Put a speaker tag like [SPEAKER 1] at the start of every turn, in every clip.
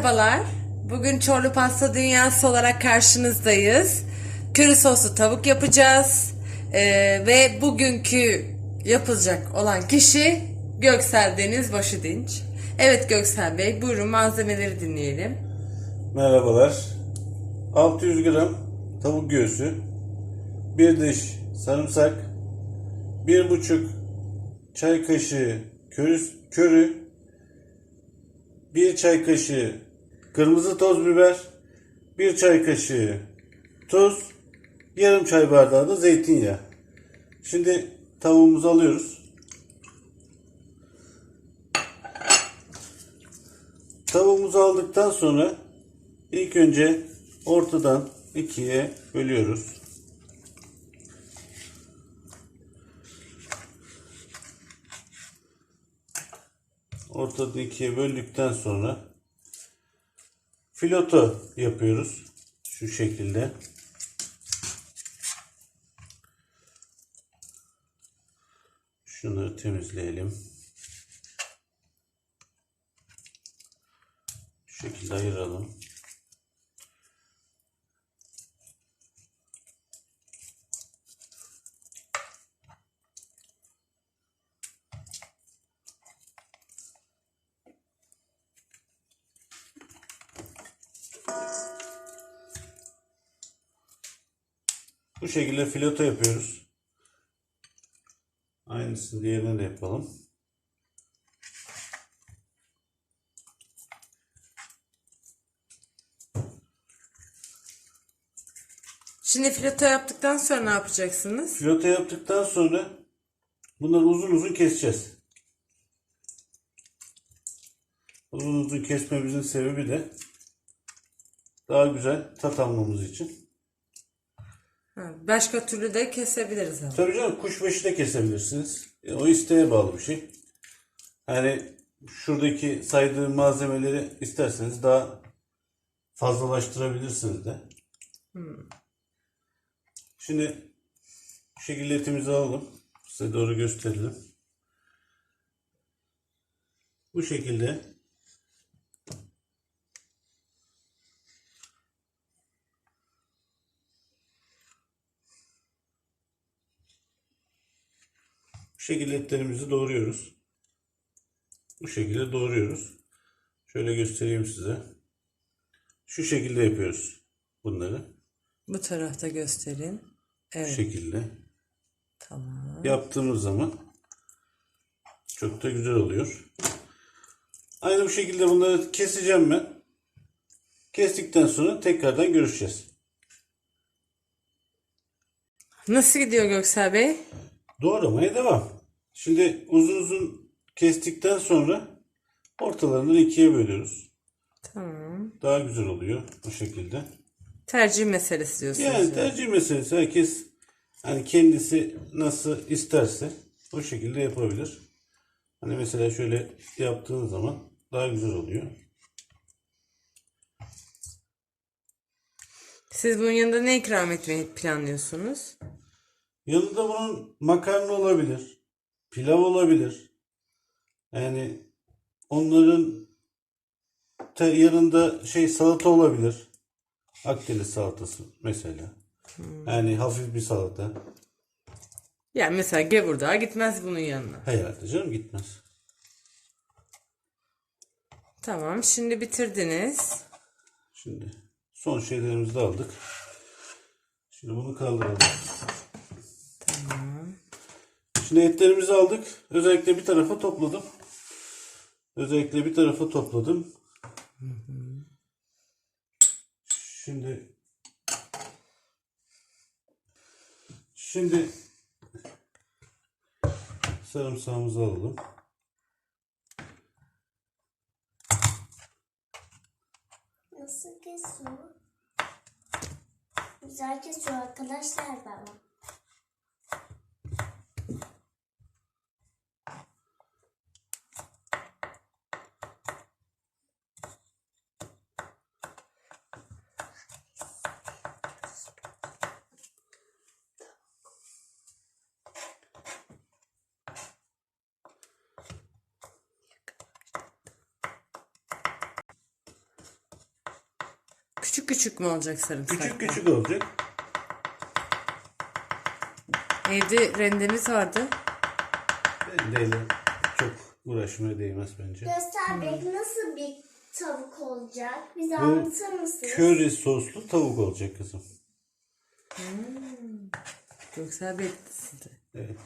[SPEAKER 1] Merhabalar. Bugün Çorlu Pasta Dünyası olarak karşınızdayız. Köri soslu tavuk yapacağız. Ee, ve bugünkü yapılacak olan kişi Göksel Deniz Başıdinç. Evet Göksel Bey buyurun malzemeleri dinleyelim.
[SPEAKER 2] Merhabalar. 600 gram tavuk göğsü, bir diş sarımsak, bir buçuk çay kaşığı körü, körü, bir çay kaşığı kırmızı toz biber, bir çay kaşığı tuz, yarım çay bardağı da zeytinyağı. Şimdi tavuğumuzu alıyoruz. Tavuğumuzu aldıktan sonra ilk önce ortadan ikiye bölüyoruz. Ortadan ikiye böldükten sonra filoto yapıyoruz. Şu şekilde. Şunları temizleyelim. Şu şekilde ayıralım. Bu şekilde fileto yapıyoruz. Aynısını diğerine de yapalım.
[SPEAKER 1] Şimdi fileto yaptıktan sonra ne yapacaksınız?
[SPEAKER 2] Fileto yaptıktan sonra bunları uzun uzun keseceğiz. Uzun uzun kesmemizin sebebi de daha güzel tat almamız için.
[SPEAKER 1] Ha, Başka türlü de kesebiliriz ama.
[SPEAKER 2] Tabii canım kuşbaşı da kesebilirsiniz. E, o isteğe bağlı bir şey. Yani şuradaki saydığım malzemeleri isterseniz daha fazlalaştırabilirsiniz de. Şimdi bu şekilde etimizi alalım. Size doğru gösterelim. Bu şekilde Bu şekilde etlerimizi doğruyoruz. Bu şekilde doğruyoruz. Şöyle göstereyim size. Şu şekilde yapıyoruz bunları.
[SPEAKER 1] Bu tarafta gösterin.
[SPEAKER 2] Bu
[SPEAKER 1] Evet
[SPEAKER 2] şekilde.
[SPEAKER 1] tamam.
[SPEAKER 2] Yaptığımız zaman çok da güzel oluyor. Aynı bu şekilde bunları keseceğim ben. Kestikten sonra tekrardan görüşeceğiz.
[SPEAKER 1] Nasıl gidiyor Göksel Bey?
[SPEAKER 2] Doğramaya devam. Şimdi uzun uzun kestikten sonra ortalarından ikiye bölüyoruz.
[SPEAKER 1] Tamam.
[SPEAKER 2] Daha güzel oluyor bu şekilde.
[SPEAKER 1] Tercih meselesi diyorsunuz.
[SPEAKER 2] Yani
[SPEAKER 1] yani.
[SPEAKER 2] tercih meselesi. Herkes hani kendisi nasıl isterse o şekilde yapabilir. Hani mesela şöyle yaptığın zaman daha güzel oluyor.
[SPEAKER 1] Siz bunun yanında ne ikram etmeyi planlıyorsunuz?
[SPEAKER 2] Yanında bunun makarna olabilir. Pilav olabilir. Yani onların yanında şey salata olabilir. Akdeniz salatası mesela. Yani hafif bir salata.
[SPEAKER 1] Yani mesela gevurdağa gitmez bunun yanına.
[SPEAKER 2] Herhalde canım gitmez.
[SPEAKER 1] Tamam şimdi bitirdiniz.
[SPEAKER 2] Şimdi son şeylerimizi de aldık. Şimdi bunu kaldıralım. Şimdi etlerimizi aldık. Özellikle bir tarafa topladım. Özellikle bir tarafa topladım. Şimdi Şimdi sarımsağımızı alalım.
[SPEAKER 3] Nasıl kesiyor? Güzel kesiyor arkadaşlar baba.
[SPEAKER 1] Küçük küçük mü olacak sarımsak?
[SPEAKER 2] Küçük küçük olacak.
[SPEAKER 1] Evde rendemiz vardı.
[SPEAKER 2] Rendeyle çok uğraşmaya değmez bence.
[SPEAKER 3] Göster Bey nasıl bir tavuk olacak? Bize
[SPEAKER 2] Bu
[SPEAKER 3] anlatır mısınız?
[SPEAKER 2] köri soslu tavuk olacak kızım.
[SPEAKER 1] Göksel Bey sizde.
[SPEAKER 2] Evet.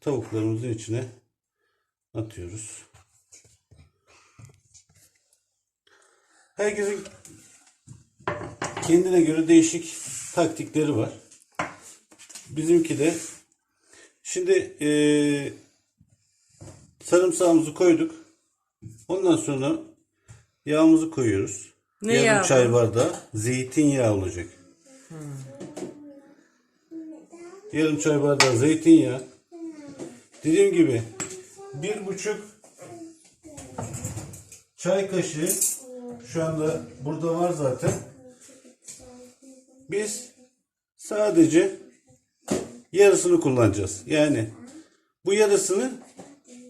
[SPEAKER 2] Tavuklarımızın içine atıyoruz. Herkesin kendine göre değişik taktikleri var. Bizimki de şimdi eee sarımsağımızı koyduk. Ondan sonra yağımızı koyuyoruz.
[SPEAKER 1] Ne
[SPEAKER 2] Yarım
[SPEAKER 1] yağı
[SPEAKER 2] çay bardağı zeytinyağı olacak. Yarım çay bardağı zeytinyağı. Dediğim gibi bir buçuk çay kaşığı şu anda burada var zaten. Biz sadece yarısını kullanacağız. Yani bu yarısını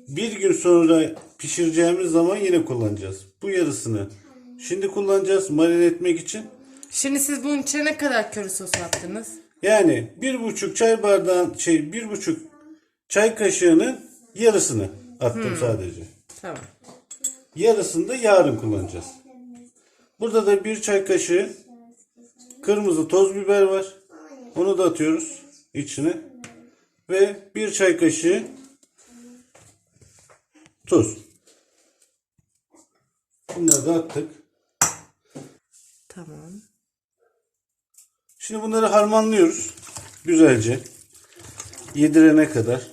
[SPEAKER 2] bir gün sonra pişireceğimiz zaman yine kullanacağız. Bu yarısını şimdi kullanacağız marine etmek için.
[SPEAKER 1] Şimdi siz bunun içine ne kadar köri sosu attınız?
[SPEAKER 2] Yani bir buçuk çay bardağın şey bir buçuk çay kaşığının yarısını attım sadece.
[SPEAKER 1] Tamam.
[SPEAKER 2] Yarısını da yarın kullanacağız. Burada da bir çay kaşığı kırmızı toz biber var. Onu da atıyoruz içine. Ve bir çay kaşığı tuz. Bunları da attık.
[SPEAKER 1] Tamam.
[SPEAKER 2] Şimdi bunları harmanlıyoruz. Güzelce. Yedirene kadar.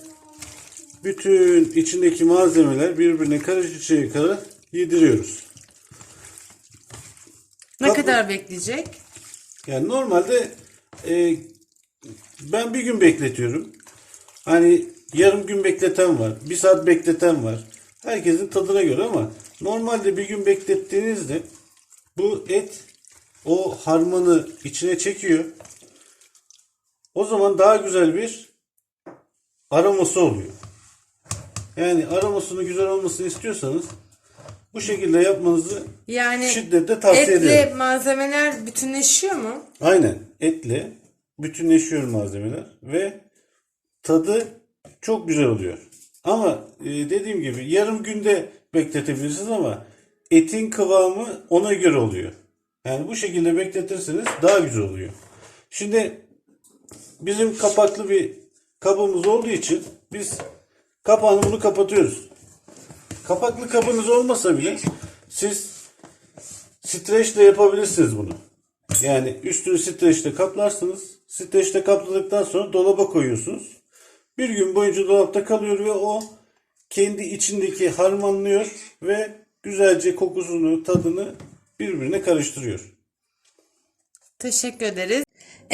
[SPEAKER 2] Bütün içindeki malzemeler birbirine karışıncaya kadar yediriyoruz.
[SPEAKER 1] Kadar bekleyecek?
[SPEAKER 2] Yani normalde e, ben bir gün bekletiyorum. Hani yarım gün bekleten var. Bir saat bekleten var. Herkesin tadına göre ama normalde bir gün beklettiğinizde bu et o harmanı içine çekiyor. O zaman daha güzel bir aroması oluyor. Yani aromasını güzel olmasını istiyorsanız bu şekilde yapmanızı
[SPEAKER 1] Yani
[SPEAKER 2] şiddetle tavsiye
[SPEAKER 1] etli
[SPEAKER 2] ederim.
[SPEAKER 1] malzemeler bütünleşiyor mu?
[SPEAKER 2] Aynen etle bütünleşiyor malzemeler ve tadı çok güzel oluyor. Ama e, dediğim gibi yarım günde bekletebilirsiniz ama etin kıvamı ona göre oluyor. Yani bu şekilde bekletirseniz daha güzel oluyor. Şimdi bizim kapaklı bir kabımız olduğu için biz kapağını bunu kapatıyoruz. Kapaklı kabınız olmasa bile siz streçle yapabilirsiniz bunu. Yani üstünü streçle kaplarsınız. Streçle kapladıktan sonra dolaba koyuyorsunuz. Bir gün boyunca dolapta kalıyor ve o kendi içindeki harmanlıyor ve güzelce kokusunu, tadını birbirine karıştırıyor.
[SPEAKER 1] Teşekkür ederiz.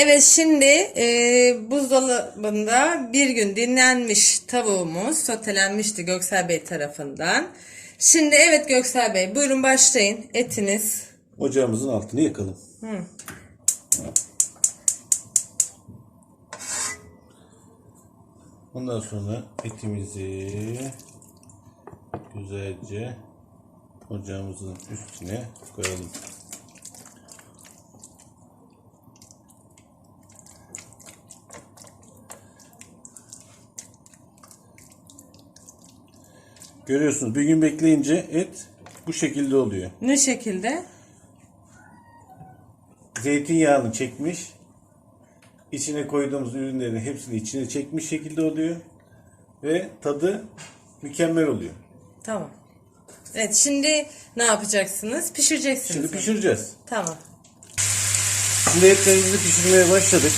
[SPEAKER 1] Evet şimdi e, buzdolabında bir gün dinlenmiş tavuğumuz sotelenmişti Göksel Bey tarafından. Şimdi evet Göksel Bey buyurun başlayın etiniz.
[SPEAKER 2] Ocağımızın altını yakalım. Ondan sonra etimizi güzelce ocağımızın üstüne koyalım. Görüyorsunuz bir gün bekleyince et bu şekilde oluyor.
[SPEAKER 1] Ne şekilde?
[SPEAKER 2] zeytinyağını çekmiş. İçine koyduğumuz ürünlerin hepsini içine çekmiş şekilde oluyor. Ve tadı mükemmel oluyor.
[SPEAKER 1] Tamam. Evet şimdi ne yapacaksınız? Pişireceksiniz.
[SPEAKER 2] Şimdi pişireceğiz.
[SPEAKER 1] Tamam.
[SPEAKER 2] Şimdi etlerimizi pişirmeye başladık.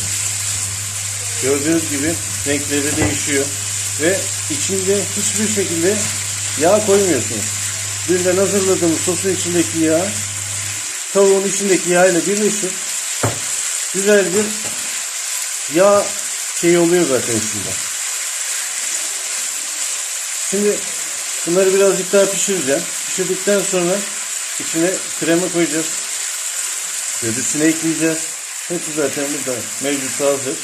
[SPEAKER 2] Gördüğünüz gibi renkleri değişiyor. Ve içinde hiçbir şekilde yağ koymuyorsunuz. Birden hazırladığımız sosun içindeki yağ tavuğun içindeki yağ ile birleşir. Güzel bir yağ şey oluyor zaten içinde. Şimdi bunları birazcık daha pişireceğim. Pişirdikten sonra içine krema koyacağız. Gödüsüne ekleyeceğiz. Hepsi zaten burada mevcut hazır.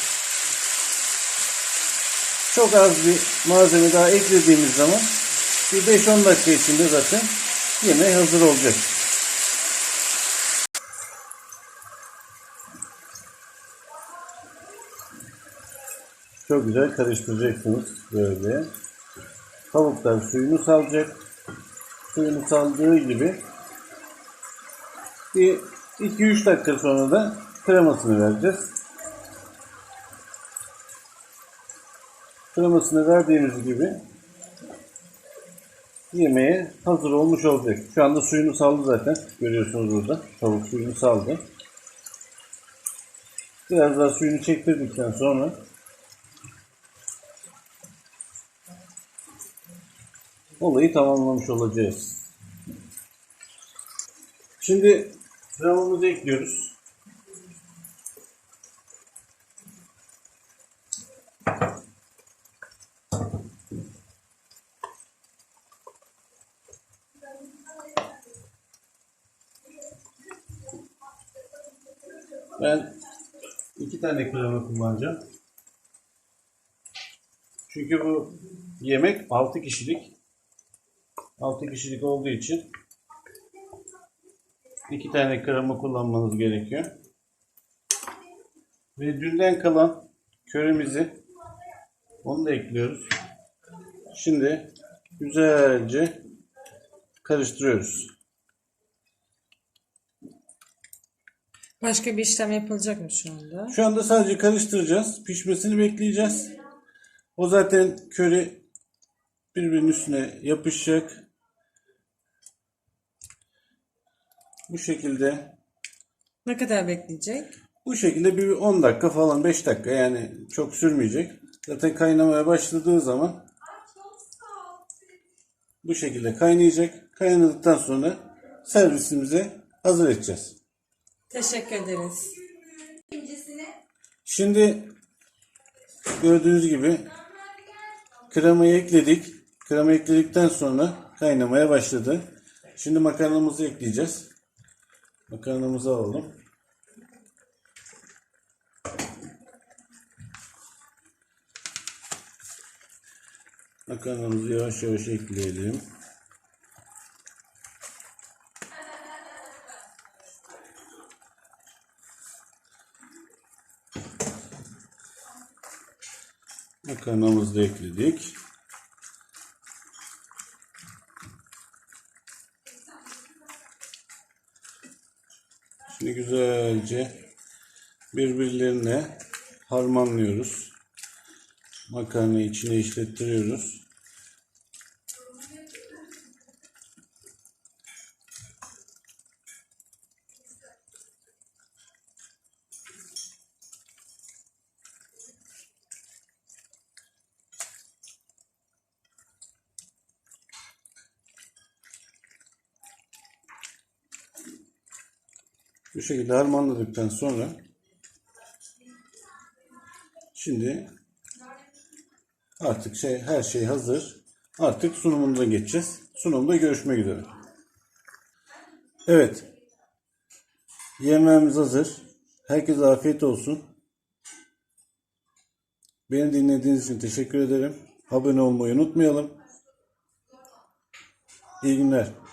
[SPEAKER 2] Çok az bir malzeme daha eklediğimiz zaman bir 5-10 dakika içinde zaten yemeği hazır olacak. Çok güzel karıştıracaksınız böyle. Tavuklar suyunu salacak. Suyunu saldığı gibi bir 2-3 dakika sonra da kremasını vereceğiz. Kremasını verdiğimiz gibi yemeğe hazır olmuş olacak. Şu anda suyunu saldı zaten. Görüyorsunuz burada. Tavuk suyunu saldı. Biraz daha suyunu çektirdikten sonra olayı tamamlamış olacağız. Şimdi kremamızı ekliyoruz. Ben iki tane krema kullanacağım. Çünkü bu yemek 6 kişilik. 6 kişilik olduğu için iki tane krema kullanmanız gerekiyor. Ve dünden kalan köremizi onu da ekliyoruz. Şimdi güzelce karıştırıyoruz.
[SPEAKER 1] Başka bir işlem yapılacak mı şu anda?
[SPEAKER 2] Şu anda sadece karıştıracağız. Pişmesini bekleyeceğiz. O zaten köri birbirinin üstüne yapışacak. Bu şekilde
[SPEAKER 1] Ne kadar bekleyecek?
[SPEAKER 2] bu şekilde bir 10 dakika falan 5 dakika yani çok sürmeyecek. Zaten kaynamaya başladığı zaman bu şekilde kaynayacak. Kaynadıktan sonra servisimize hazır edeceğiz.
[SPEAKER 1] Teşekkür ederiz.
[SPEAKER 2] Şimdi gördüğünüz gibi kremayı ekledik. Krema ekledikten sonra kaynamaya başladı. Şimdi makarnamızı ekleyeceğiz. Makarnamızı alalım. Makarnamızı yavaş yavaş ekleyelim. Makarnamızı da ekledik. Şimdi güzelce birbirlerine harmanlıyoruz. Makarnayı içine işlettiriyoruz. Şekilde harmanladıktan sonra şimdi artık şey her şey hazır. Artık sunumumuza geçeceğiz. Sunumda görüşmek üzere. Evet. Yemeğimiz hazır. Herkese afiyet olsun. Beni dinlediğiniz için teşekkür ederim. Abone olmayı unutmayalım. İyi günler.